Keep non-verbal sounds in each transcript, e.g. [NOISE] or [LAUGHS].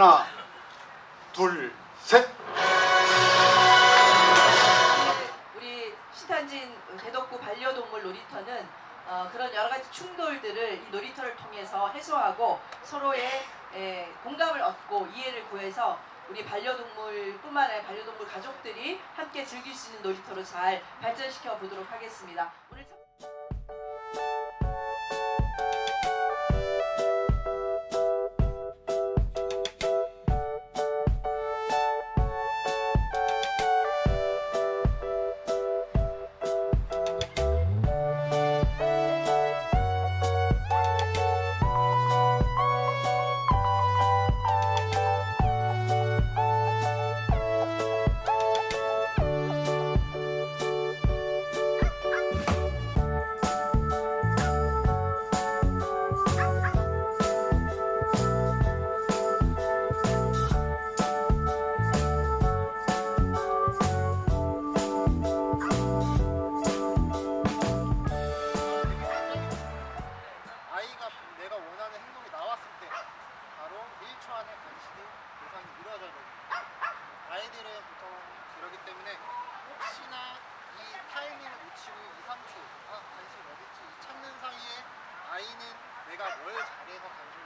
하나, 둘, 셋. 우리 시탄진 대덕구 반려동물 놀이터는 어, 그런 여러 가지 충돌들을 이 놀이터를 통해서 해소하고 서로의 에, 공감을 얻고 이해를 구해서 우리 반려동물뿐만 아니라 반려동물 가족들이 함께 즐길 수 있는 놀이터로 잘 발전시켜 보도록 하겠습니다. 오늘 참- 원하는 행동이 나왔을 때 바로 1초 안에 간신히 보상이 이루어져야 됩니다. 아이들은 보통 그러기 때문에 혹시나 이 타이밍을 놓치고 2, 3초 아 간식 어딨지 이 찾는 사이에 아이는 내가 뭘 잘해서 간식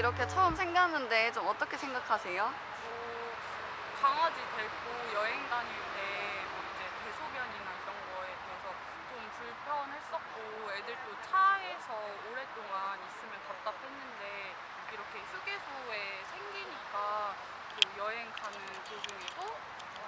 이렇게 처음 생겼는데 좀 어떻게 생각하세요? 뭐 강아지 데리고 여행 다닐 때뭐 이제 대소변이나 이런 거에 대해서 좀 불편했었고 애들도 차에서 오랫동안 있으면 답답했는데 이렇게 휴게소에 생기니까 그 여행 가는 도중에도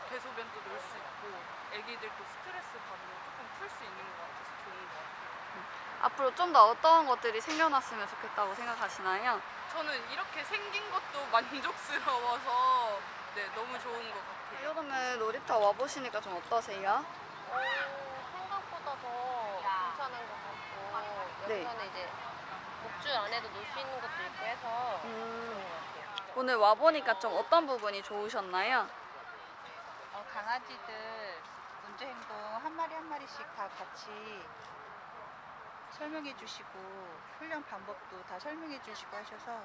대소변도 넣을 수 있고 애기들도 스트레스 받으면 조금 풀 수 있는 것 같아서 좋은 것 같아요. 앞으로 좀 더 어떤 것들이 생겨났으면 좋겠다고 생각하시나요? 저는 이렇게 생긴 것도 [LAUGHS] 만족스러워서 네, 너무 좋은 것 같아요. 여름에 놀이터 와보시니까 좀 어떠세요? 어, 생각보다 더 괜찮은 것 같고 네. 여기서는 이제 목줄 안에도 놀 수 있는 것도 있고 해서 좋은 음, 것 같아요. 오늘 와보니까 좀 어떤 부분이 좋으셨나요? 어, 강아지들 문제 행동 한 마리 한 마리씩 다 같이 설명해 주시고 훈련 방법도 다 설명해 주시고 하셔서